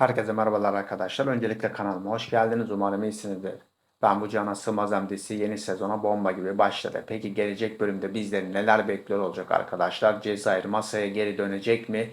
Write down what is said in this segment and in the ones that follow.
Herkese merhabalar arkadaşlar. Öncelikle kanalıma hoş geldiniz. Umarım iyisinizdir. Ben bu Cana Sığmazam dizisi yeni sezona bomba gibi başladı. Peki gelecek bölümde bizleri neler bekliyor olacak arkadaşlar? Cezayir masaya geri dönecek mi?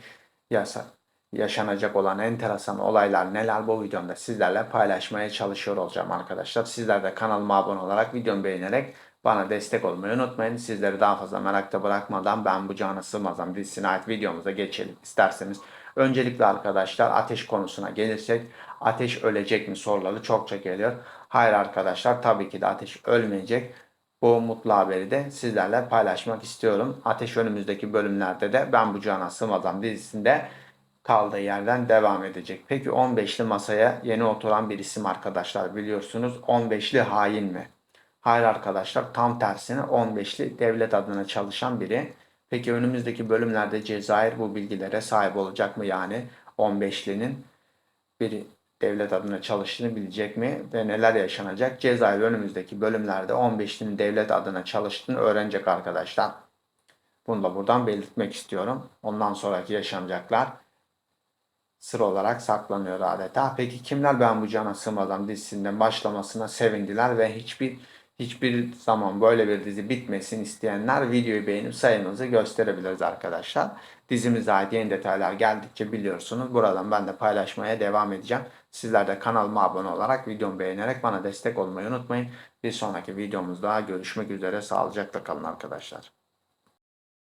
Yasa yaşanacak olan enteresan olaylar neler bu videomda sizlerle paylaşmaya çalışıyor olacağım arkadaşlar. Sizler de kanalıma abone olarak videomu beğenerek bana destek olmayı unutmayın. Sizleri daha fazla merakta bırakmadan ben bu Cana Sığmazam dizisine ait videomuza geçelim isterseniz. Öncelikle arkadaşlar ateş konusuna gelirsek ateş ölecek mi soruları çokça geliyor. Hayır arkadaşlar tabii ki de ateş ölmeyecek. Bu mutlu haberi de sizlerle paylaşmak istiyorum. Ateş önümüzdeki bölümlerde de Ben Bu Cana Sığmazam dizisinde kaldığı yerden devam edecek. Peki 15'li masaya yeni oturan bir isim arkadaşlar biliyorsunuz. 15'li hain mi? Hayır arkadaşlar tam tersine 15'li devlet adına çalışan biri. Peki önümüzdeki bölümlerde Cezayir bu bilgilere sahip olacak mı? Yani 15'linin bir devlet adına çalıştığını bilecek mi ve neler yaşanacak? Cezayir önümüzdeki bölümlerde 15'linin devlet adına çalıştığını öğrenecek arkadaşlar. Bunu da buradan belirtmek istiyorum. Ondan sonraki yaşanacaklar sır olarak saklanıyor adeta. Peki kimler Ben Bu Cana Sığmadan dizisinden başlamasına sevindiler ve hiçbir hiçbir zaman böyle bir dizi bitmesin isteyenler videoyu beğenip sayımızı gösterebiliriz arkadaşlar. Dizimize ait yeni detaylar geldikçe biliyorsunuz. Buradan ben de paylaşmaya devam edeceğim. Sizler de kanalıma abone olarak videomu beğenerek bana destek olmayı unutmayın. Bir sonraki videomuzda görüşmek üzere. Sağlıcakla kalın arkadaşlar.